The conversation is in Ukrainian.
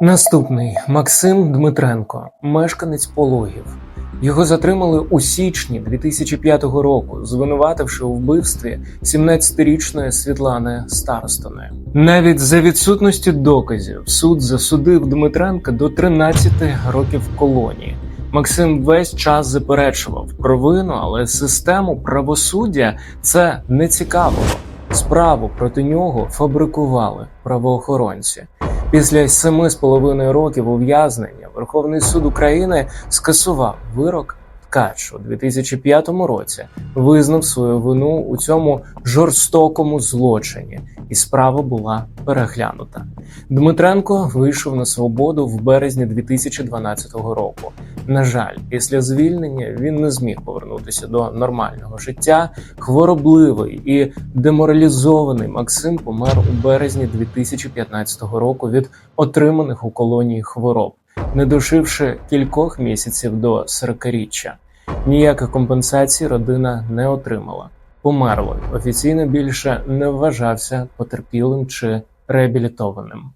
Наступний Максим Дмитренко, мешканець пологів. Його затримали у січні 2005 року, звинувативши у вбивстві 17-річної Світлани Старостони. Навіть за відсутності доказів суд засудив Дмитренка до 13 років колонії. Максим весь час заперечував провину, але систему правосуддя це не цікавило. Справу проти нього фабрикували правоохоронці. Після семи з половиною років ув'язнення Верховний суд України скасував вирок Ткач у 2005 році, визнав свою вину у цьому жорстокому злочині, і справа була переглянута. Дмитренко вийшов на свободу в березні 2012 року. На жаль, після звільнення він не зміг повернутися до нормального життя. Хворобливий і деморалізований Максим помер у березні 2015 року від отриманих у колонії хвороб, не доживши кількох місяців до 40-річчя. Ніяких компенсацій родина не отримала. Померлий офіційно більше не вважався потерпілим чи реабілітованим.